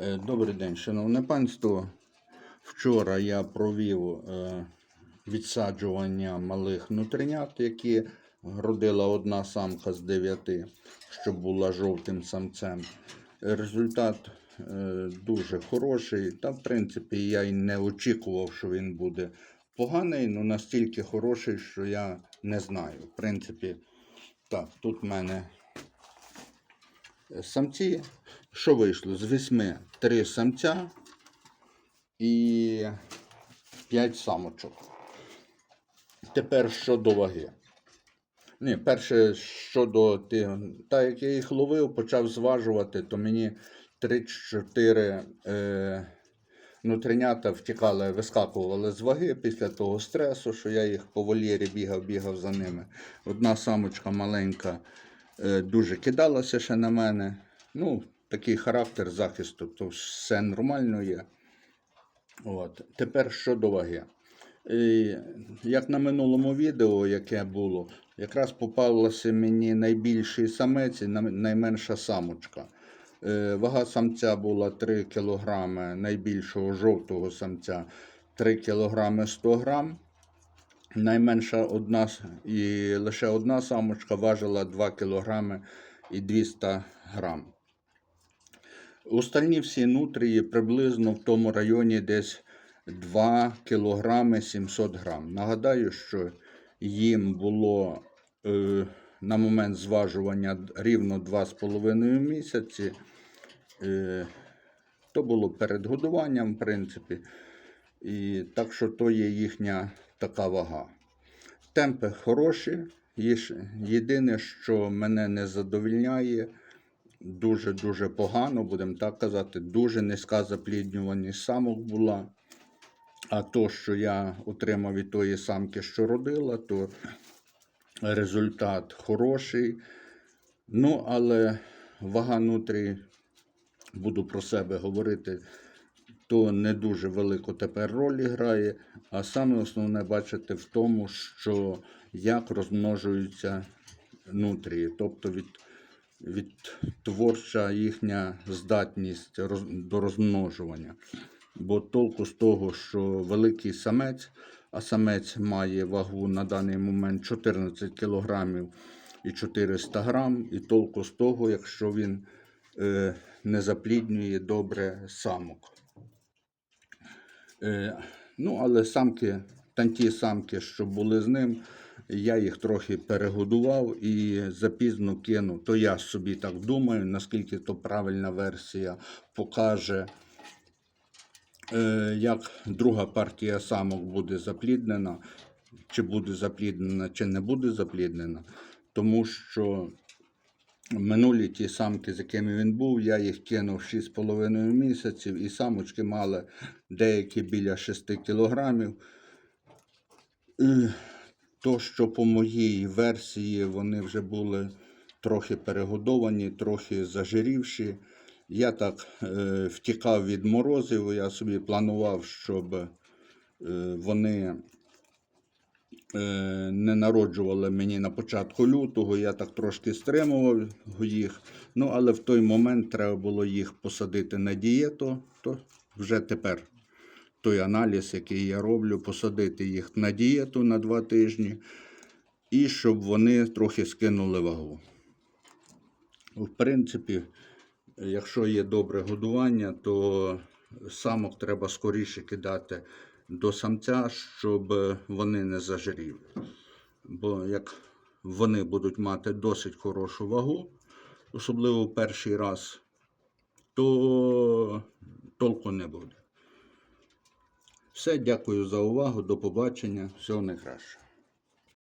Е, Добрий день, шановне панство. Вчора я провів е, відсаджування малих нутринят, які родила одна самка з дев'яти, що була жовтим самцем. Результат е, дуже хороший. Та, в принципі, я й не очікував, що він буде поганий, але настільки хороший, що я не знаю. В принципі, так, тут в мене самці. Що вийшло? З восьми три самця і п'ять самочок. Тепер щодо ваги. Ні, перше щодо так як я їх ловив, почав зважувати, то мені 3-4 е, нутринята втікали, вискакували з ваги після того стресу, що я їх по вольєрі бігав, бігав за ними. Одна самочка маленька дуже кидалася ще на мене. Ну, такий характер захисту, то все нормально є. От. Тепер щодо ваги. І, як на минулому відео, яке було, якраз попалося мені найбільший самець і найменша самочка. Е, Вага самця була 3 кг, найбільшого жовтого самця 3 кг 100 грам. Найменша одна і лише одна самочка важила 2 кг і 200 грам. Остальні всі нутрії приблизно в тому районі десь 2 кг 700 грам. Нагадаю, що їм було е, на момент зважування рівно 2,5 місяці. Е, то було перед годуванням, в принципі. І так що то є їхня така вага. Темпи хороші. Єдине, що мене не задовільняє, дуже-дуже погано, будемо так казати, дуже низька запліднюваність самок була. А то, що я отримав від тої самки, що родила, то результат хороший. Ну, але вага нутрі, буду про себе говорити, то не дуже велику тепер роль грає. А саме основне бачите в тому, що як розмножуються нутрії, тобто від, відтворча їхня здатність роз- до розмножування. Бо толку з того, що великий самець, а самець має вагу на даний момент 14 кг і 400 грам, і толку з того, якщо він е, не запліднює добре самок. Е, ну, але самки, та ті самки, що були з ним, я їх трохи перегодував і запізно кинув. То я собі так думаю, наскільки то правильна версія покаже, е, як друга партія самок буде запліднена, чи буде запліднена, чи не буде запліднена. Тому що Минулі ті самки, з якими він був, я їх кинув 6,5 місяців, і самочки мали деякі біля 6 кілограмів. І То, що по моїй версії вони вже були трохи перегодовані, трохи зажирівші. Я так е, втікав від морозів, я собі планував, щоб е, вони не народжували мені на початку лютого, я так трошки стримував їх. Ну, але в той момент треба було їх посадити на дієту, то вже тепер той аналіз, який я роблю, посадити їх на дієту на два тижні, і щоб вони трохи скинули вагу. В принципі, якщо є добре годування, то самок треба скоріше кидати до самця, щоб вони не зажиріли. Бо як вони будуть мати досить хорошу вагу, особливо перший раз, то толку не буде. Все, дякую за увагу, до побачення, всього найкращого.